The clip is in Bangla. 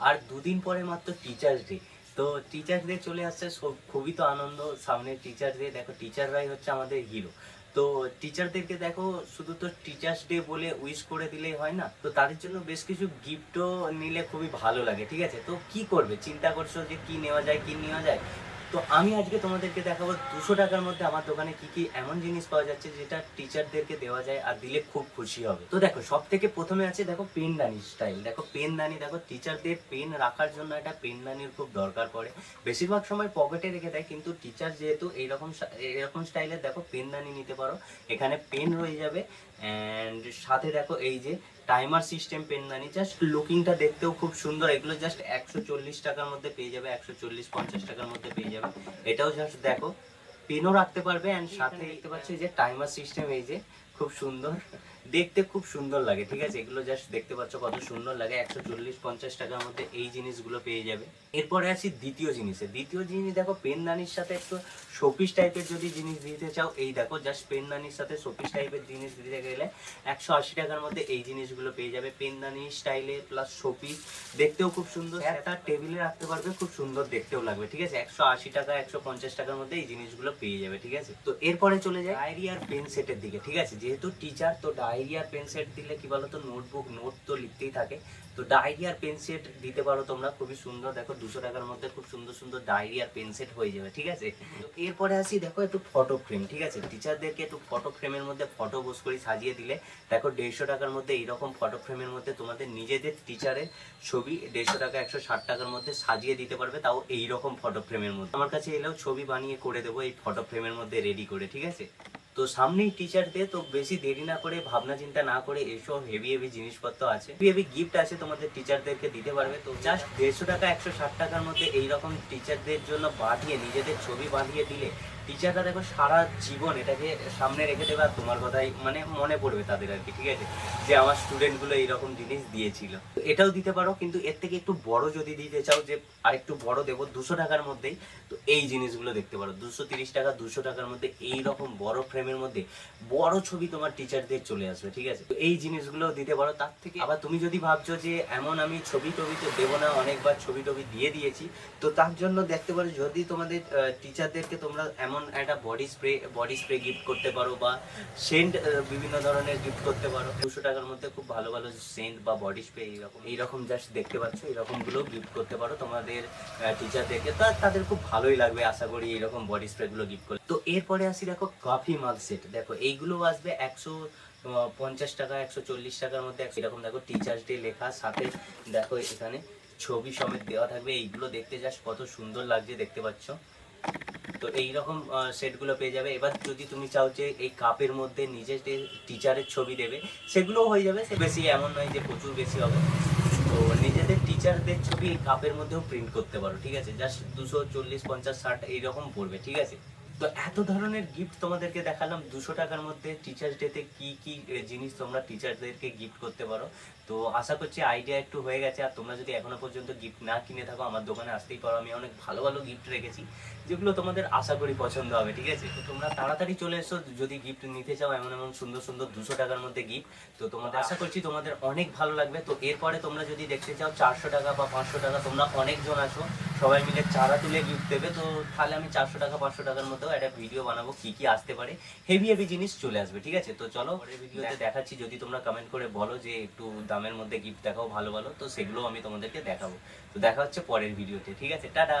আর দুদিন পরে মাত্র টিচার্স ডে তো টিচার্স ডে চলে আসছে খুবই তো আনন্দ। সামনে টিচার্স ডে দেখো টিচাররাই হচ্ছে আমাদের হিরো তো টিচারদেরকে দেখো, শুধু তো টিচার্স ডে বলে উইশ করে দিলেই হয় না। তো তাদের জন্য বেশ কিছু গিফটও নিলে খুবই ভালো লাগে, ঠিক আছে? তো কি করবে? চিন্তা করছ যে কি নেওয়া যায়, কি নেওয়া যায়? তো আমি আজকে তোমাদেরকে দেখাবো দুশো টাকার মধ্যে আমার দোকানে কি কি এমন জিনিস পাওয়া যাচ্ছে যেটা টিচারদেরকে দেওয়া যায় আর দিলে খুব খুশি হবে। তো দেখো সব থেকে প্রথমে আছে দেখো পেনদানি স্টাইল দেখো পেনদানি দেখো টিচারদের পেন রাখার জন্য একটা পেনদানির খুব দরকার পড়ে। বেশিরভাগ সময় পকেটে রেখে দেয়, কিন্তু টিচার যেহেতু এইরকম এরকম স্টাইলের দেখো পেনদানি নিতে পারো। এখানে পেন রয়ে যাবে অ্যান্ড সাথে দেখো এই যে টাইমার সিস্টেম পেনদানি জাস্ট লুকিংটা দেখতেও খুব সুন্দর। এগুলো জাস্ট একশো চল্লিশ টাকার মধ্যে পেয়ে যাবে, একশো চল্লিশ পঞ্চাশ টাকার মধ্যে পেয়ে যাবে। এটাও জাস্ট দেখো। পেনও রাখতে পারবে অ্যান্ড সাথে দেখতে পাচ্ছি যে টাইমার সিস্টেম এই যে খুব সুন্দর। দেখতে খুব সুন্দর লাগে ঠিক আছে? এগুলো জাস্ট দেখতে পাচ্ছ কত সুন্দর লাগে। একশো চল্লিশ পঞ্চাশ টাকার মধ্যে এই জিনিসগুলো পেয়ে যাবে। এরপরে আছি দ্বিতীয় জিনিসে। দ্বিতীয় জিনিস দেখো পেনদানির সাথে একটু শোপিস টাইপের যদি জিনিস দিতে চাও এই দেখো জাস্ট পেনদানির সাথে শোপিস টাইপের জিনিস দিতে গেলে একশো আশি টাকার মধ্যে এই জিনিসগুলো পেয়ে যাবে। পেনদানি স্টাইলে প্লাস শোপিস দেখতেও খুব সুন্দর। একটা টেবিলে রাখতে পারবে খুব সুন্দর দেখতেও লাগবে ঠিক আছে? একশো আশি টাকা একশো পঞ্চাশ টাকার মধ্যে এই জিনিসগুলো পেয়ে যাবে ঠিক আছে? তো এরপরে চলে যায় ডায়েরি আর পেন সেটের দিকে ঠিক আছে? যেহেতু টিচার তো ডায়েরি আর পেন সেট দিলে কি বলতো নোটবুক নোট তো লিখতেই থাকে। তো ডায়েরি আর পেন সেট দিতে পারো তোমরা, খুবই সুন্দর। দেখো, দুশো টাকার মধ্যে খুব সুন্দর সুন্দর ডায়েরি আর পেন সেট হয়ে যাবে, ঠিক আছে? তো এরপরে আসি, দেখো, একটু ফটো ফ্রেম ঠিক আছে? টিচারদেরকে একটু ফটো ফ্রেমের মধ্যে ফটো বোস করে সাজিয়ে দিলে, দেখো, দেড়শো টাকার মধ্যে এইরকম ফটো ফ্রেমের মধ্যে তোমাদের নিজেদের টিচারের ছবি দেড়শো টাকা, একশো ষাট টাকার মধ্যে সাজিয়ে দিতে পারবে, তাও এইরকম ফটো ফ্রেমের মধ্যে। আমার কাছে এলেও ছবি বানিয়ে করে দেবো এই ফটো ফ্রেমের মধ্যে রেডি করে, ঠিক আছে? তো সামনেই টিচার ডে তো বেশি দেরি না করে, ভাবনা চিন্তা না করে এসব হেভি হেভি জিনিসপত্র আছে। হেভি হেভি গিফট আছে, তোমাদের টিচারদেরকে দিতে পারবে। তো জাস্ট দেড়শো টাকা, একশো ষাট টাকার মধ্যে এইরকম টিচারদের জন্য বাঁধিয়ে, নিজেদের ছবি বাঁধিয়ে দিলে টিচাররা দেখো সারা জীবন এটাকে সামনে রেখে দেবে আর তোমার কথাই মানে মনে পড়বে তাদের আর কি, ঠিক আছে? যে আমার স্টুডেন্টগুলো এইরকম জিনিস দিয়েছিল। এটাও দিতে পারো, কিন্তু এর থেকে একটু বড় যদি দিতে চাও, যে আরেকটু বড় দেবো, দুশো টাকার মধ্যেই, তো এই জিনিসগুলো দেখতে পারো। দুশো তিরিশ টাকা, দুশো টাকার মধ্যে এই রকম বড় ফ্রেমের মধ্যে বড় ছবি তোমার টিচারদের চলে আসবে, ঠিক আছে? এই জিনিসগুলো দিতে পারো, তার থেকে আবার তুমি যদি ভাবছ যে এমন আমি ছবি টবি তো দেবো না, অনেকবার ছবি টবি দিয়ে দিয়েছি, তো তার জন্য দেখতে পারো যদি তোমাদের টিচারদেরকে তোমরা এমন একটা body spray body spray gift করতে পারো বা সেন্ট বিভিন্ন ধরনের গিফট করতে পারো, দুশো টাকার মধ্যে খুব ভালো ভালো সেন্ট বা বডি স্প্রে এইরকম এইরকম জাস্ট দেখতে পাচ্ছ এরকমগুলো গিফট করতে পারো তোমাদের টিচারদেরকে তা তাদের খুব ভালোই লাগবে, আশা করি এইরকম বডি স্প্রেগুলো গিফট করলে তো এরপরে আসি দেখো কফি মাগ সেট দেখো, এইগুলো আসবে একশো পঞ্চাশ টাকা, একশো চল্লিশ টাকার মধ্যে এরকম দেখো টিচার্স ডে লেখা, সাথে দেখো এখানে ছবি সমেত দেওয়া থাকবে। এইগুলো দেখতে জাস্ট কত সুন্দর লাগছে, দেখতে পাচ্ছ? তো এইরকম সেটগুলো পেয়ে যাবে। এবার যদি তুমি চাও যে এই কাপের মধ্যে নিজের যে টিচারের ছবি দেবে, সেগুলোও হয়ে যাবে। সে বেশি এমন নয় যে প্রচুর বেশি হবে। তো নিজেদের টিচারদের ছবি এই কাপের মধ্যেও প্রিন্ট করতে পারো, ঠিক আছে? জাস্ট দুশো চল্লিশ, পঞ্চাশ, ষাট, এইরকম পড়বে, ঠিক আছে? তো এত ধরনের গিফট তোমাদেরকে দেখালাম, দুশো টাকার মধ্যে টিচার্স ডেতে কি কি জিনিস তোমরা টিচারদেরকে গিফট করতে পারো। তো আশা করছি আইডিয়া একটু হয়ে গেছে, আর তোমরা যদি এখনও পর্যন্ত গিফট না কিনে থাকো, আমার দোকানে আসতেই পারো। আমি অনেক ভালো ভালো গিফট রেখেছি, যেগুলো তোমাদের আশা করি পছন্দ হবে, ঠিক আছে? তো তোমরা তাড়াতাড়ি চলে এসো, যদি গিফট নিতে চাও, এমন এমন সুন্দর সুন্দর দুশো টাকার মধ্যে গিফট তো তোমাদের আশা করছি তোমাদের অনেক ভালো লাগবে। তো এরপরে তোমরা যদি দেখতে চাও, চারশো টাকা বা পাঁচশো টাকা, তোমরা অনেকজন আছো, সবাই মিলে চারা তুলে গিফট দেবে। তো তাহলে আমি চারশো টাকা, পাঁচশো টাকার মধ্যেও একটা ভিডিও বানাবো কি কি আসতে পারে হেভি হেভি জিনিস চলে আসবে ঠিক আছে? তো চলো পরের ভিডিওতে দেখাচ্ছি যদি তোমরা কমেন্ট করে বলো যে একটু দামের মধ্যে গিফট দেখাও ভালো ভালো তো সেগুলো আমি তোমাদেরকে দেখাবো। তো দেখা হচ্ছে পরের ভিডিওতে ঠিক আছে? টাটা!